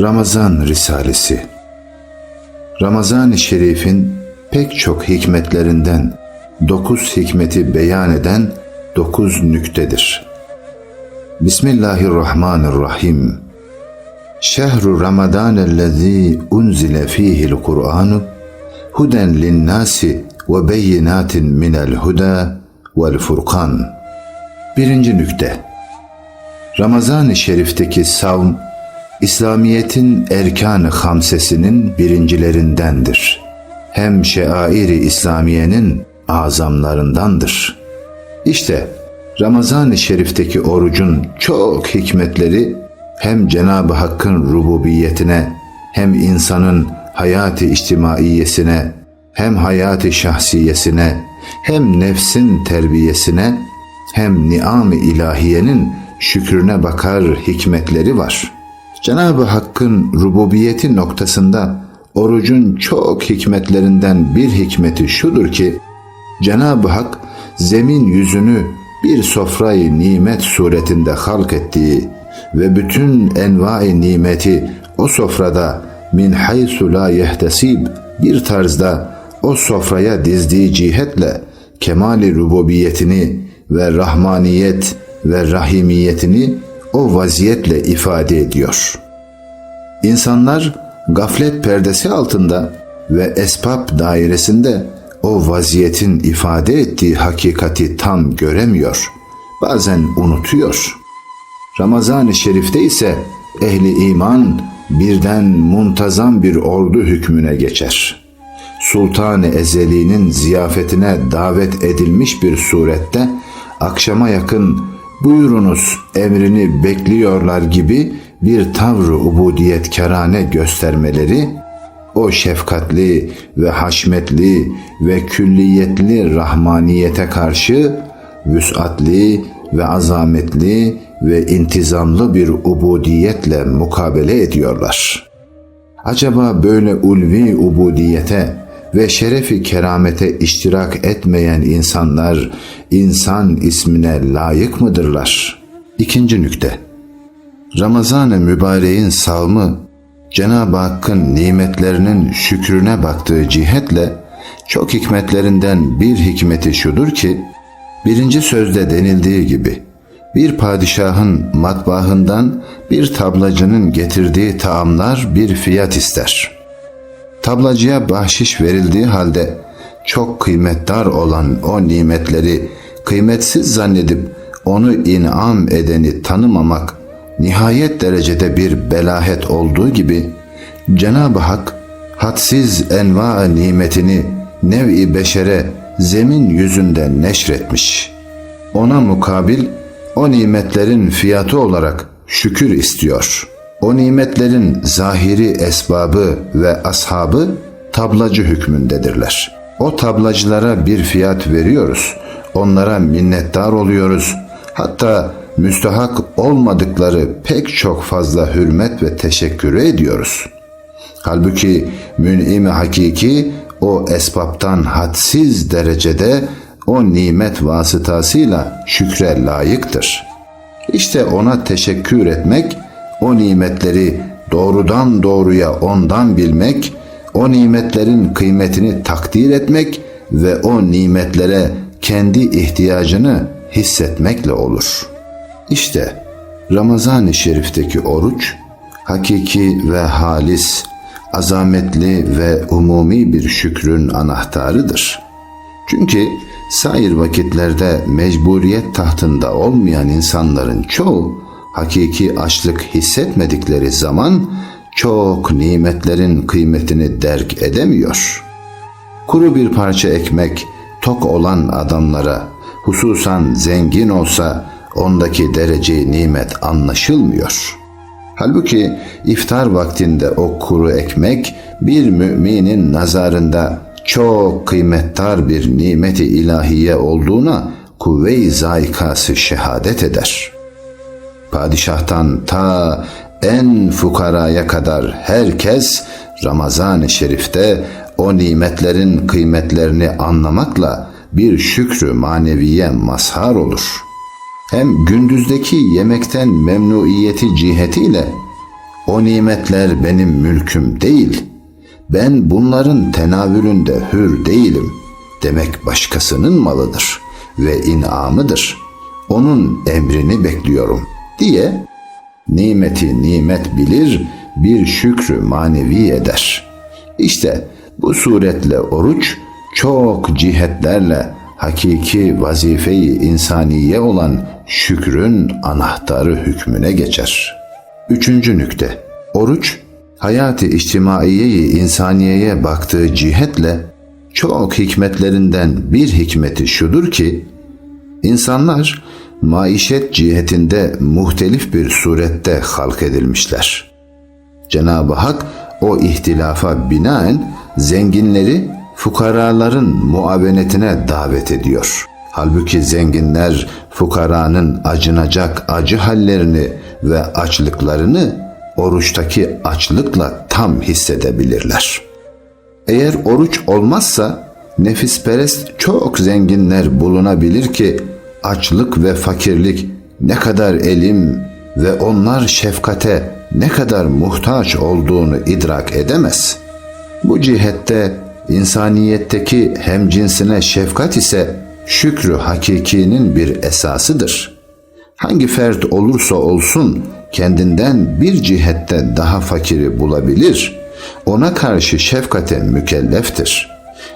Ramazan Risalesi Ramazan-ı Şerif'in pek çok hikmetlerinden dokuz hikmeti beyan eden dokuz nüktedir. Bismillahirrahmanirrahim. Şehru Ramazanellezî unzile fîhil Kur'anu huden linnâsi ve beyinatin minel huda vel furkan. Birinci nükte. Ramazan-ı Şerif'teki savm, İslamiyet'in erkan-ı hamsesinin birincilerindendir. Hem şeairi İslamiye'nin azamlarındandır. İşte Ramazan-ı Şerif'teki orucun çok hikmetleri hem Cenab-ı Hakk'ın rububiyetine hem insanın hayatı içtimaiyesine hem hayatı şahsiyesine hem nefsin terbiyesine hem niam-ı ilahiyenin şükrüne bakar hikmetleri var. Cenab-ı Hakk'ın rububiyeti noktasında orucun çok hikmetlerinden bir hikmeti şudur ki Cenab-ı Hak zemin yüzünü bir sofrayı nimet suretinde halk ettiği ve bütün envai nimeti o sofrada min haysu la yehtesib bir tarzda o sofraya dizdiği cihetle kemali rububiyetini ve rahmaniyet ve rahimiyetini o vaziyetle ifade ediyor. İnsanlar gaflet perdesi altında ve esbab dairesinde o vaziyetin ifade ettiği hakikati tam göremiyor. Bazen unutuyor. Ramazan-ı Şerif'te ise ehli iman birden muntazam bir ordu hükmüne geçer. Sultan-ı Ezeli'nin ziyafetine davet edilmiş bir surette akşama yakın buyurunuz emrini bekliyorlar gibi bir tavrı ubudiyet kerane göstermeleri o şefkatli ve haşmetli ve külliyetli rahmaniyete karşı vüsatli ve azametli ve intizamlı bir ubudiyetle mukabele ediyorlar. Acaba böyle ulvi ubudiyete ve şerefi keramete iştirak etmeyen insanlar insan ismine layık mıdırlar? İkinci nükte. Ramazan-ı mübareğin savmı Cenab-ı Hakk'ın nimetlerinin şükrüne baktığı cihetle çok hikmetlerinden bir hikmeti şudur ki birinci sözde denildiği gibi bir padişahın matbaahından bir tablacının getirdiği taamlar bir fiyat ister. Tablacıya bahşiş verildiği halde çok kıymetdar olan o nimetleri kıymetsiz zannedip onu inam edeni tanımamak nihayet derecede bir belahet olduğu gibi Cenab-ı Hak hadsiz enva nimetini nev-i beşere zemin yüzünde neşretmiş. Ona mukabil o nimetlerin fiyatı olarak şükür istiyor. O nimetlerin zahiri esbabı ve ashabı tablacı hükmündedirler. O tablacılara bir fiyat veriyoruz. Onlara minnettar oluyoruz. Hatta müstahak olmadıkları pek çok fazla hürmet ve teşekkürü ediyoruz. Halbuki mün'im hakiki o esbaptan hadsiz derecede o nimet vasıtasıyla şükre layıktır. İşte ona teşekkür etmek, o nimetleri doğrudan doğruya ondan bilmek, o nimetlerin kıymetini takdir etmek ve o nimetlere kendi ihtiyacını hissetmekle olur.'' İşte Ramazan-ı Şerif'teki oruç hakiki ve halis, azametli ve umumi bir şükrün anahtarıdır. Çünkü sair vakitlerde mecburiyet tahtında olmayan insanların çoğu hakiki açlık hissetmedikleri zaman çok nimetlerin kıymetini derk edemiyor. Kuru bir parça ekmek tok olan adamlara hususan zengin olsa ondaki derece nimet anlaşılmıyor. Halbuki iftar vaktinde o kuru ekmek bir müminin nazarında çok kıymettar bir nimeti ilahiye olduğuna kuvve-i zaykası şehadet eder. Padişahtan ta en fukaraya kadar herkes Ramazan-ı Şerif'te o nimetlerin kıymetlerini anlamakla bir şükrü maneviye mazhar olur.'' hem gündüzdeki yemekten memnuiyeti cihetiyle O nimetler benim mülküm değil. Ben bunların tenavülünde hür değilim. Demek başkasının malıdır ve inamıdır. Onun emrini bekliyorum diye nimeti nimet bilir, bir şükrü manevi eder. İşte bu suretle oruç çok cihetlerle hakiki vazifeyi insaniye olan şükrün anahtarı hükmüne geçer. Üçüncü nükte. Oruç, hayatı içtimaiyeyi insaniyeye baktığı cihetle çok hikmetlerinden bir hikmeti şudur ki, insanlar maişet cihetinde muhtelif bir surette halk edilmişler. Cenab-ı Hak o ihtilafa binaen zenginleri fukaraların muavenetine davet ediyor. Halbuki zenginler fukaranın acınacak acı hallerini ve açlıklarını oruçtaki açlıkla tam hissedebilirler. Eğer oruç olmazsa nefisperest çok zenginler bulunabilir ki açlık ve fakirlik ne kadar elim ve onlar şefkate ne kadar muhtaç olduğunu idrak edemez. Bu cihette insaniyetteki hem cinsine şefkat ise şükrü hakikinin bir esasıdır. Hangi fert olursa olsun kendinden bir cihette daha fakiri bulabilir. Ona karşı şefkate mükelleftir.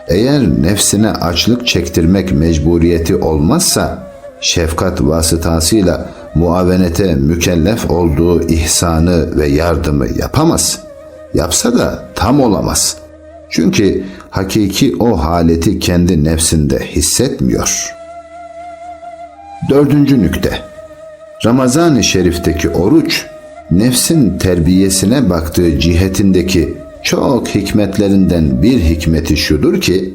Eğer nefsine açlık çektirmek mecburiyeti olmazsa şefkat vasıtasıyla muavenete mükellef olduğu ihsanı ve yardımı yapamaz. Yapsa da tam olamaz. Çünkü hakiki o haleti kendi nefsinde hissetmiyor. Dördüncü nükte. Ramazan-ı Şerif'teki oruç, nefsin terbiyesine baktığı cihetindeki çok hikmetlerinden bir hikmeti şudur ki,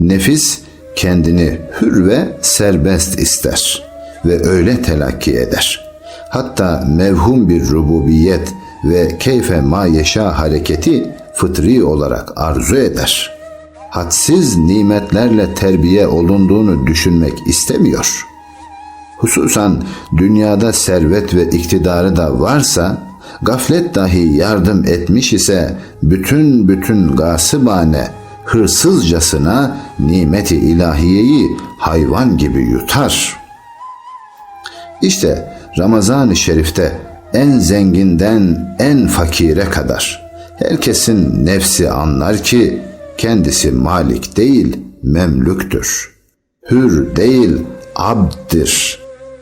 nefis kendini hür ve serbest ister ve öyle telakki eder. Hatta mevhum bir rububiyet ve keyfe ma yeşa hareketi fıtri olarak arzu eder. Hadsiz nimetlerle terbiye olunduğunu düşünmek istemiyor. Hususan dünyada servet ve iktidarı da varsa, gaflet dahi yardım etmiş ise bütün bütün gasıbane, hırsızcasına nimeti ilahiyeyi hayvan gibi yutar. İşte Ramazan-ı Şerif'te en zenginden en fakire kadar herkesin nefsi anlar ki kendisi malik değil, memlüktür. Hür değil, abddir.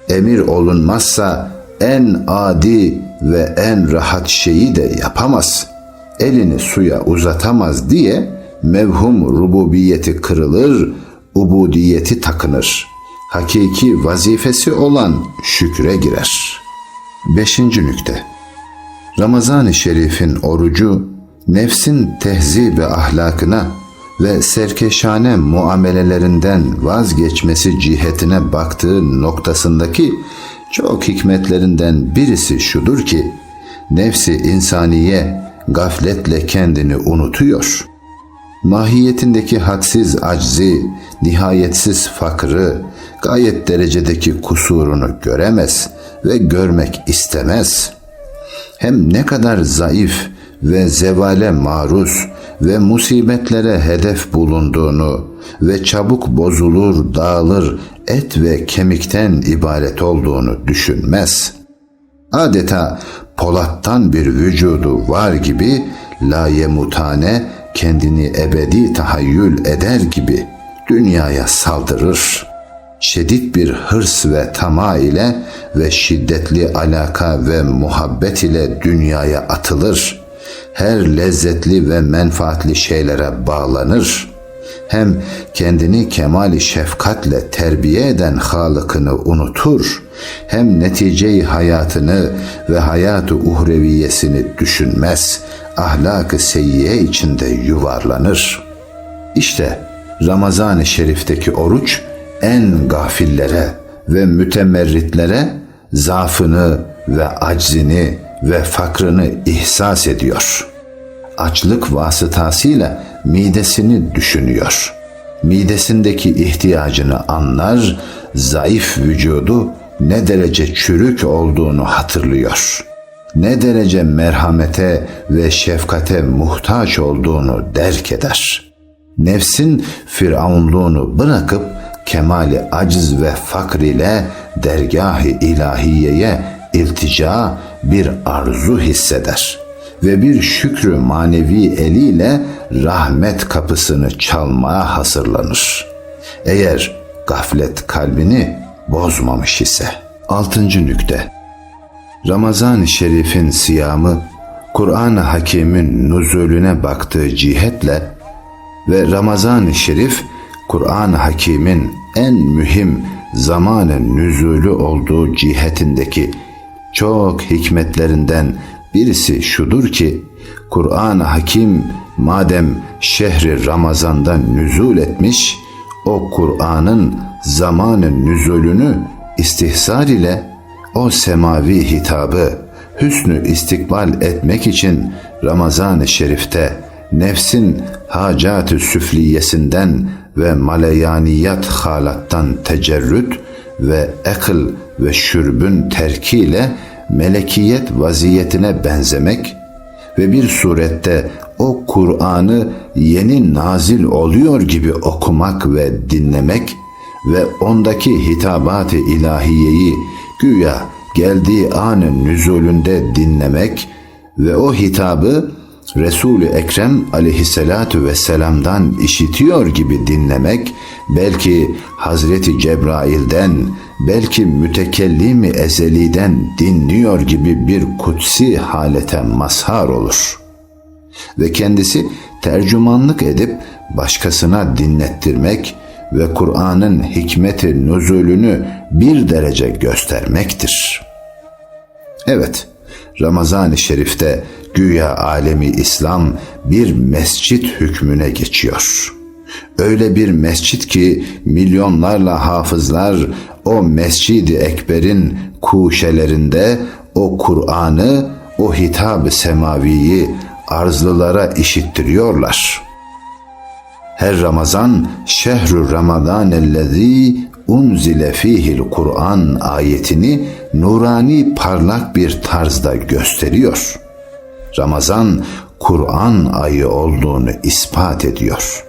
Emir olunmazsa en adi ve en rahat şeyi de yapamaz. Elini suya uzatamaz diye mevhum rububiyeti kırılır, ubudiyeti takınır. Hakiki vazifesi olan şükre girer. Beşinci nükte Ramazan-ı Şerif'in orucu nefsin tehzib ve ahlakına ve serkeşane muamelelerinden vazgeçmesi cihetine baktığı noktasındaki çok hikmetlerinden birisi şudur ki nefsi insaniye gafletle kendini unutuyor. Mahiyetindeki hadsiz aczi, nihayetsiz fakrı, gayet derecedeki kusurunu göremez ve görmek istemez. Hem ne kadar zayıf ve zevale maruz ve musibetlere hedef bulunduğunu ve çabuk bozulur, dağılır, et ve kemikten ibaret olduğunu düşünmez. Adeta polattan bir vücudu var gibi layemutane kendini ebedi tahayyül eder gibi dünyaya saldırır. Şiddet bir hırs ve tama ile ve şiddetli alaka ve muhabbet ile dünyaya atılır. Her lezzetli ve menfaatli şeylere bağlanır. Hem kendini kemali şefkatle terbiye eden Halık'ını unutur. Hem neticeyi hayatını ve hayatı uhreviyesini düşünmez. Ahlak-ı seyyiye içinde yuvarlanır. İşte Ramazan-ı Şerif'teki oruç en gafillere ve mütemerritlere zaafını ve aczini ve fakrını ihsas ediyor. Açlık vasıtasıyla midesini düşünüyor. Midesindeki ihtiyacını anlar, zayıf vücudu ne derece çürük olduğunu hatırlıyor. Ne derece merhamete ve şefkate muhtaç olduğunu derk eder. Nefsin firavunluğunu bırakıp kemali aciz ve fakr ile dergah-ı ilahiyeye iltica bir arzu hisseder ve bir şükrü manevi eliyle rahmet kapısını çalmaya hazırlanır. Eğer gaflet kalbini bozmamış ise. Altıncı nükte. Ramazan-ı Şerif'in siyamı, Kur'an-ı Hakim'in nuzulüne baktığı cihetle ve Ramazan-ı Şerif, Kur'an-ı Hakim'in en mühim zamanı nüzulü olduğu cihetindeki çok hikmetlerinden birisi şudur ki, Kur'an-ı Hakim madem şehri Ramazan'da nüzul etmiş, o Kur'an'ın zamanı nüzulünü istihsar ile o semavi hitabı hüsnü istikbal etmek için Ramazan-ı Şerif'te nefsin hacat-ı süfliyesinden ve maleyaniyat halattan tecerrüt ve ekıl ve şürbün terkiyle melekiyet vaziyetine benzemek ve bir surette o Kur'an'ı yeni nazil oluyor gibi okumak ve dinlemek ve ondaki hitabat-ı ilahiyeyi güya geldiği anın nüzulünde dinlemek ve o hitabı Resul-i Ekrem aleyhissalatu vesselam'dan işitiyor gibi dinlemek, belki Hazreti Cebrail'den, belki mütekellimi ezeliden dinliyor gibi bir kutsi halete mazhar olur. Ve kendisi tercümanlık edip başkasına dinlettirmek ve Kur'an'ın hikmeti nüzulünü bir derece göstermektir. Evet, Ramazan-ı Şerif'te güya alemi İslam bir mescit hükmüne geçiyor. Öyle bir mescit ki milyonlarla hafızlar o Mescid-i Ekber'in kuşelerinde o Kur'an'ı, o hitab-ı semaviyi arzlılara işittiriyorlar. Her Ramazan şehru Ramazan ellezî unzile fihil Kur'an ayetini nurani parlak bir tarzda gösteriyor. Ramazan Kur'an ayı olduğunu ispat ediyor.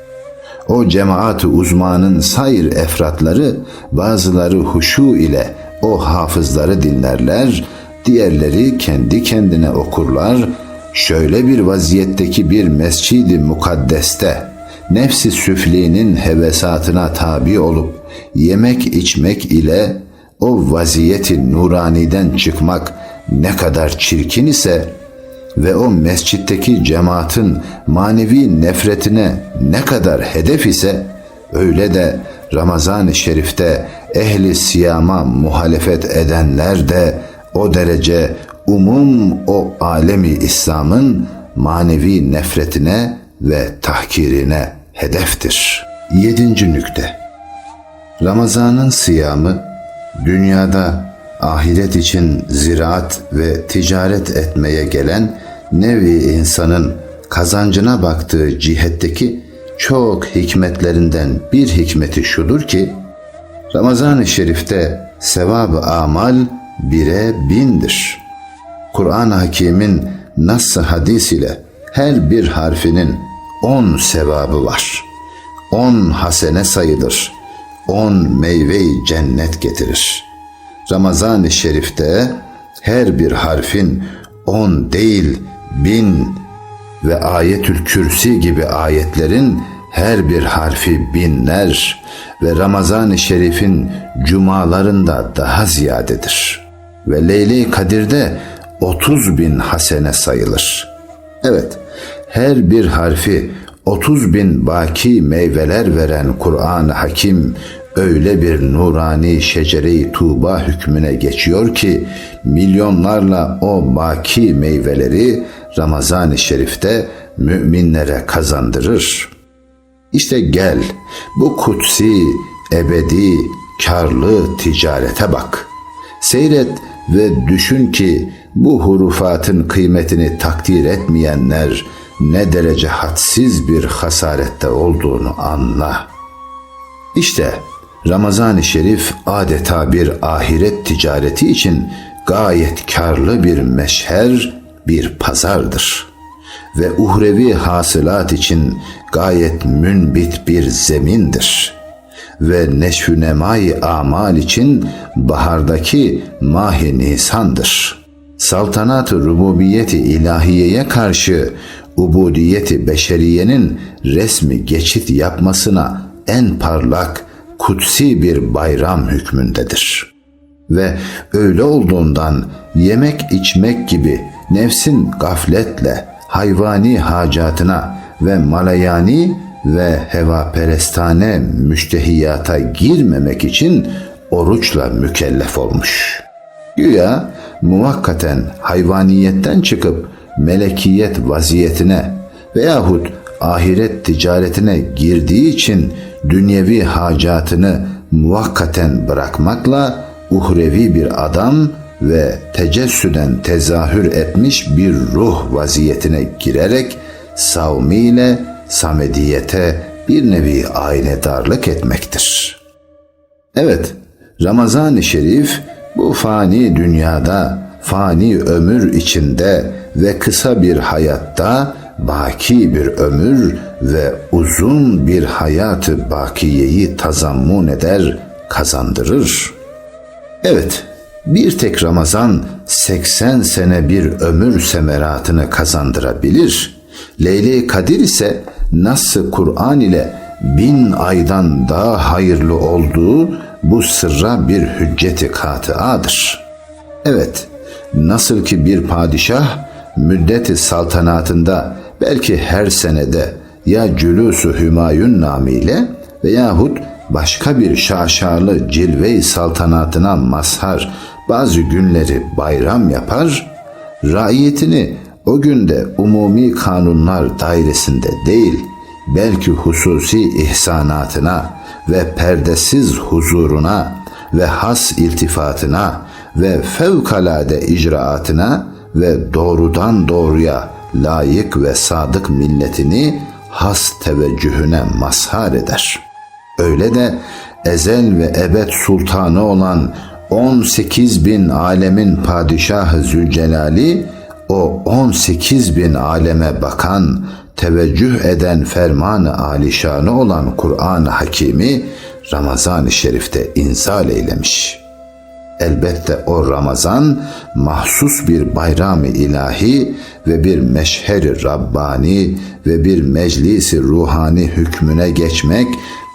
O cemaat-ı uzmanın sayr efratları bazıları huşu ile o hafızları dinlerler, diğerleri kendi kendine okurlar. Şöyle bir vaziyetteki bir mescidi mukaddeste nefsi süfliğinin hevesatına tabi olup yemek içmek ile o vaziyeti nuraniden çıkmak ne kadar çirkin ise ve o mescitteki cemaatin manevi nefretine ne kadar hedef ise öyle de Ramazan-ı Şerif'te ehli siyama muhalefet edenler de o derece umum o alemi İslam'ın manevi nefretine ve tahkirine hedeftir. Yedinci nükte Ramazan'ın siyamı dünyada ahiret için ziraat ve ticaret etmeye gelen nevi insanın kazancına baktığı cihetteki çok hikmetlerinden bir hikmeti şudur ki Ramazan-ı Şerif'te sevab-ı amal bire bindir. Kur'an-ı Hakim'in nas-ı hadis ile her bir harfinin on sevabı var. On hasene sayılır. On meyve cennet getirir. Ramazan-ı Şerif'te her bir harfin on değil bin ve ayetül kürsi gibi ayetlerin her bir harfi binler ve Ramazan-ı Şerif'in cumalarında daha ziyadedir. Ve Leyli Kadir'de 30 bin hasene sayılır. Evet, her bir harfi 30 bin baki meyveler veren Kur'an-ı Hakim öyle bir nurani şecere-i tuğba hükmüne geçiyor ki milyonlarla o baki meyveleri Ramazan-ı Şerif'te müminlere kazandırır. İşte gel bu kutsi, ebedi, karlı ticarete bak. Seyret ve düşün ki bu hurufatın kıymetini takdir etmeyenler ne derece hadsiz bir hasarette olduğunu anla. İşte Ramazan-ı Şerif adeta bir ahiret ticareti için gayet karlı bir meşher, bir pazardır. Ve uhrevi hasılat için gayet münbit bir zemindir. Ve neşvü nemai amal için bahardaki mahi nisandır. Saltanat-ı rububiyeti ilahiyeye karşı ubudiyeti beşeriyenin resmi geçit yapmasına en parlak, kutsi bir bayram hükmündedir. Ve öyle olduğundan yemek içmek gibi nefsin gafletle hayvani hacatına ve malayani ve hevaperestane müştehiyata girmemek için oruçla mükellef olmuş. Güya muvakkaten hayvaniyetten çıkıp melekiyet vaziyetine veyahut ahiret ticaretine girdiği için dünyevi hacatını muvakkaten bırakmakla uhrevi bir adam ve tecessüden tezahür etmiş bir ruh vaziyetine girerek savmiyle samediyete bir nevi aynedarlık etmektir. Evet, Ramazan-ı Şerif bu fani dünyada, fani ömür içinde ve kısa bir hayatta baki bir ömür ve uzun bir hayatı bakiyeyi tazammun eder, kazandırır. Evet, bir tek Ramazan 80 sene bir ömür semeratını kazandırabilir. Leyli Kadir ise nasıl Kur'an ile bin aydan daha hayırlı olduğu bu sırra bir hücceti katıadır. Evet, nasıl ki bir padişah müddeti saltanatında belki her senede ya cülüsü hümayun namiyle veyahut başka bir şaşalı cilve-i saltanatına mazhar bazı günleri bayram yapar, raiyetini o günde umumi kanunlar dairesinde değil, belki hususi ihsanatına ve perdesiz huzuruna ve has iltifatına ve fevkalade icraatına ve doğrudan doğruya layık ve sadık milletini has teveccühüne mazhar eder. Öyle de ezel ve ebed sultanı olan 18 bin alemin padişahı Zülcelali o 18 bin aleme bakan, teveccüh eden fermanı alişanı olan Kur'an-ı Hakimi Ramazan-ı Şerif'te inzal eylemiş. Elbette o Ramazan mahsus bir bayram-ı ilahi ve bir meşher-i Rabbani ve bir meclisi ruhani hükmüne geçmek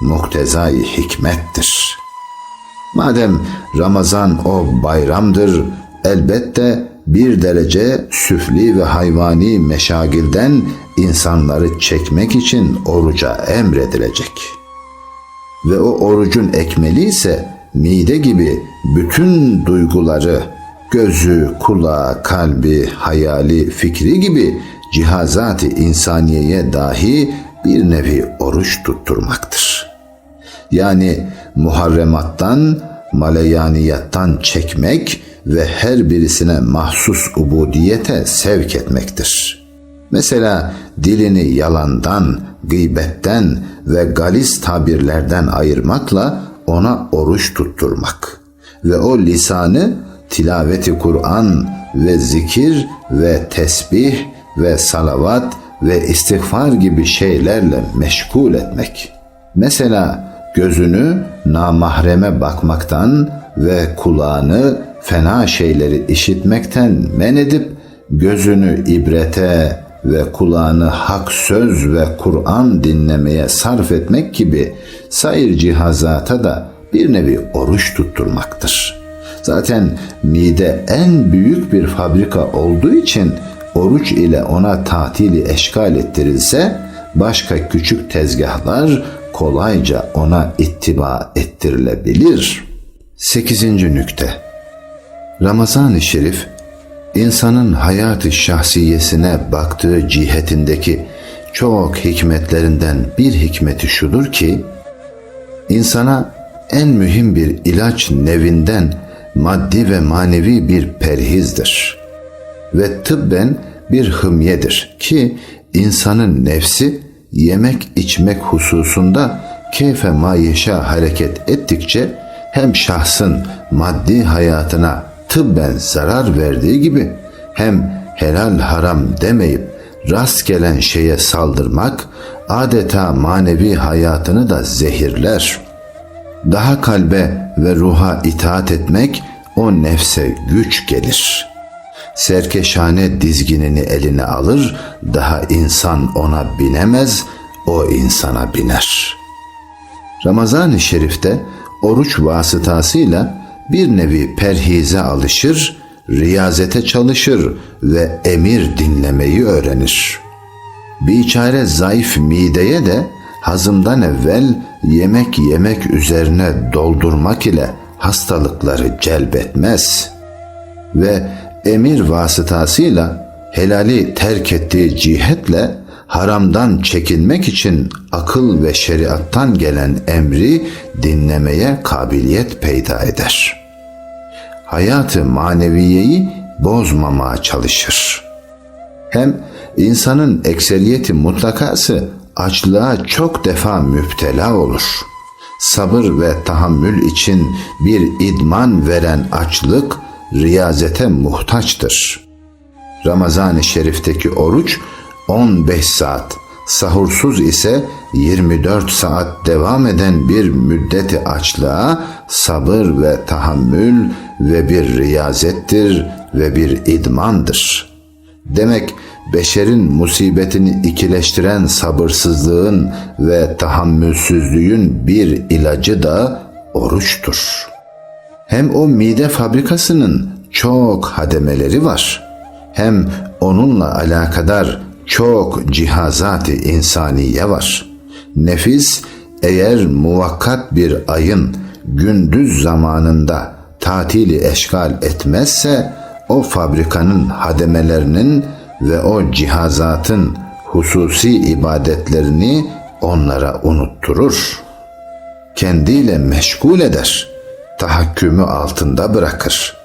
muktezai hikmettir. Madem Ramazan o bayramdır, elbette bir derece süfli ve hayvani meşagilden insanları çekmek için oruca emredilecek. Ve o orucun ekmeli ise mide gibi bütün duyguları, gözü, kulağı, kalbi, hayali, fikri gibi cihazat-ı insaniyeye dahi bir nevi oruç tutturmaktır. Yani muharremattan, maleyaniyattan çekmek ve her birisine mahsus ubudiyete sevk etmektir. Mesela dilini yalandan, gıybetten ve galis tabirlerden ayırmakla ona oruç tutturmak ve o lisanı tilaveti Kur'an ve zikir ve tesbih ve salavat ve istiğfar gibi şeylerle meşgul etmek. Mesela gözünü namahreme bakmaktan ve kulağını fena şeyleri işitmekten men edip gözünü ibrete ve kulağını hak söz ve Kur'an dinlemeye sarf etmek gibi sair cihazata da bir nevi oruç tutturmaktır. Zaten mide en büyük bir fabrika olduğu için oruç ile ona tatili eşgal ettirilse başka küçük tezgahlar kolayca ona ittiba ettirilebilir. 8. nükte Ramazan-ı Şerif insanın hayatı şahsiyesine baktığı cihetindeki çok hikmetlerinden bir hikmeti şudur ki insana en mühim bir ilaç nevinden maddi ve manevi bir perhizdir. Ve tıbben bir hımyedir ki insanın nefsi yemek içmek hususunda keyfe mayişa hareket ettikçe hem şahsın maddi hayatına tıbben zarar verdiği gibi hem helal haram demeyip rast gelen şeye saldırmak adeta manevi hayatını da zehirler. Daha kalbe ve ruha itaat etmek o nefse güç gelir. Serkeşane dizginini eline alır, daha insan ona binemez, o insana biner. Ramazan-ı Şerif'te oruç vasıtasıyla bir nevi perhize alışır, riyazete çalışır ve emir dinlemeyi öğrenir. Biçare zayıf mideye de hazımdan evvel yemek yemek üzerine doldurmak ile hastalıkları celbetmez ve emir vasıtasıyla helali terk ettiği cihetle haramdan çekinmek için akıl ve şeriattan gelen emri dinlemeye kabiliyet peyda eder. Hayatı maneviyeyi bozmamaya çalışır. Hem insanın ekseriyeti mutlakası açlığa çok defa müptela olur. Sabır ve tahammül için bir idman veren açlık riyazete muhtaçtır. Ramazan-ı Şerif'teki oruç 15 saat, sahursuz ise 24 saat devam eden bir müddeti açlığa sabır ve tahammül ve bir riyazettir ve bir idmandır. Demek beşerin musibetini ikileştiren sabırsızlığın ve tahammülsüzlüğün bir ilacı da oruçtur. Hem o mide fabrikasının çok hademeleri var. Hem onunla alakadar çok cihazat-ı insaniye var. Nefis eğer muvakkat bir ayın gündüz zamanında tatili eşgal etmezse o fabrikanın hademelerinin ve o cihazatın hususi ibadetlerini onlara unutturur. Kendiyle meşgul eder, tahakkümü altında bırakır.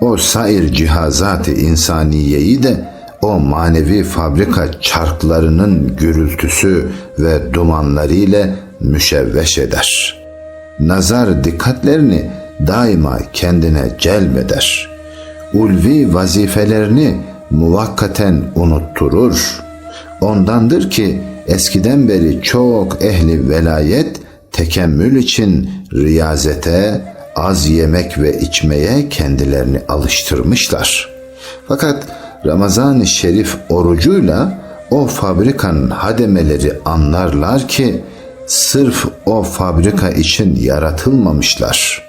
O sair cihazat-ı insaniyeyi de o manevi fabrika çarklarının gürültüsü ve dumanlarıyla müşevveş eder. Nazar dikkatlerini daima kendine celbeder. Ulvi vazifelerini muvakkaten unutturur. Ondandır ki eskiden beri çok ehli velayet tekemmül için riyazete, az yemek ve içmeye kendilerini alıştırmışlar. Fakat Ramazan-ı Şerif orucuyla o fabrikanın hademeleri anlarlar ki sırf o fabrika için yaratılmamışlar.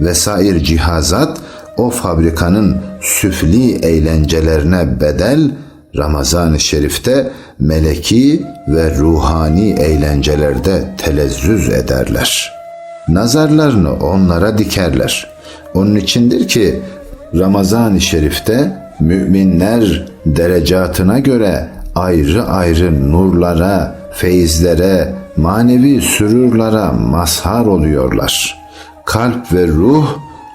Vesair cihazat o fabrikanın süfli eğlencelerine bedel Ramazan-ı Şerif'te meleki ve ruhani eğlencelerde telezzüz ederler. Nazarlarını onlara dikerler. Onun içindir ki Ramazan-ı Şerif'te müminler derecatına göre ayrı ayrı nurlara, feyizlere, manevi sürurlara mazhar oluyorlar. Kalp ve ruh,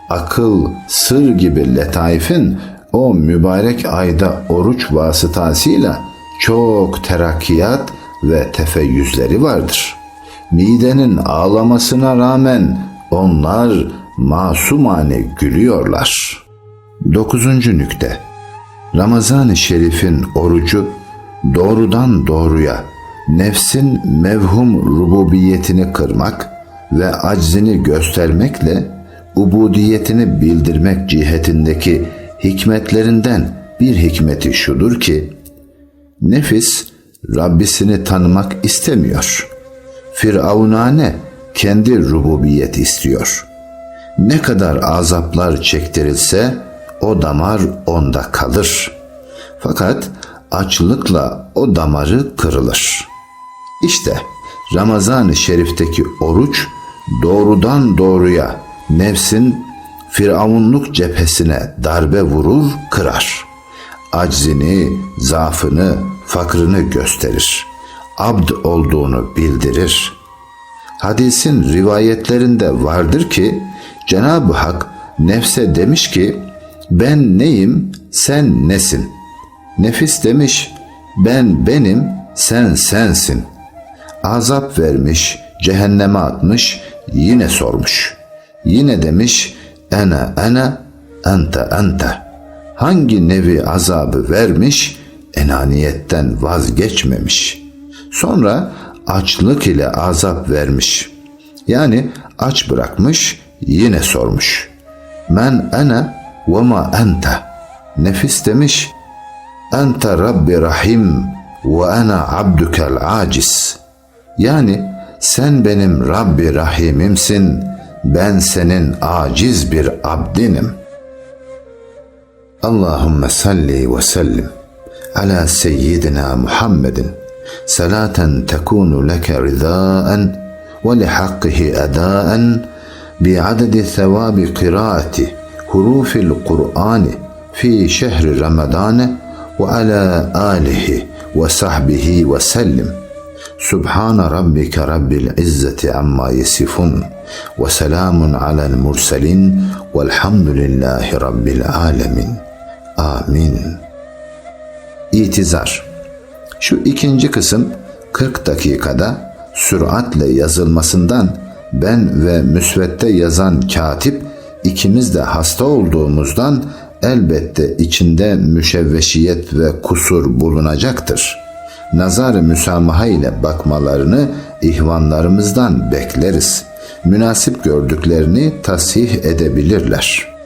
akıl, sır gibi letaifin o mübarek ayda oruç vasıtasıyla çok terakkiyat ve tefeyyüzleri vardır. Midenin ağlamasına rağmen onlar masumane gülüyorlar. Dokuzuncu nükte Ramazan-ı Şerif'in orucu doğrudan doğruya nefsin mevhum rububiyetini kırmak ve aczini göstermekle ubudiyetini bildirmek cihetindeki hikmetlerinden bir hikmeti şudur ki nefis Rabbisini tanımak istemiyor. Firavunane kendi rububiyet istiyor. Ne kadar azaplar çektirilse o damar onda kalır. Fakat açlıkla o damarı kırılır. İşte Ramazan-ı Şerif'teki oruç doğrudan doğruya nefsin firavunluk cephesine darbe vurur, kırar. Aczini, zaafını, fakrını gösterir. Abd olduğunu bildirir. Hadisin rivayetlerinde vardır ki Cenab-ı Hak nefse demiş ki ben neyim, sen nesin? Nefis demiş, ben benim, sen sensin. Azap vermiş, cehenneme atmış, yine sormuş. Yine demiş, ene ene, ente ente. Hangi nevi azabı vermiş, enaniyetten vazgeçmemiş. Sonra açlık ile azap vermiş. Yani aç bırakmış, yine sormuş. Men ene ve ma ente. Nefis demiş, ente Rabbi Rahim ve ana abdukel aciz. Yani sen benim Rabbi Rahimimsin, ben senin aciz bir abdinim. Allahümme salli ve sellim ala seyyidina Muhammedin salaten tekunu leke ridaen ve lihakkihi edaen بعدد ثواب قراءة حروف القرآن في شهر رمضان وعلى آله وصحبه وسلم سبحان ربك رب العزة عما يصفون وسلام على المرسلين والحمد لله رب العالمين آمين İtizar Şu ikinci kısım 40 dakikada süratle yazılmasından ben ve müsvedde yazan katip ikimiz de hasta olduğumuzdan elbette içinde müşevveşiyet ve kusur bulunacaktır. Nazar-ı müsamaha ile bakmalarını ihvanlarımızdan bekleriz. Münasip gördüklerini tasih edebilirler.''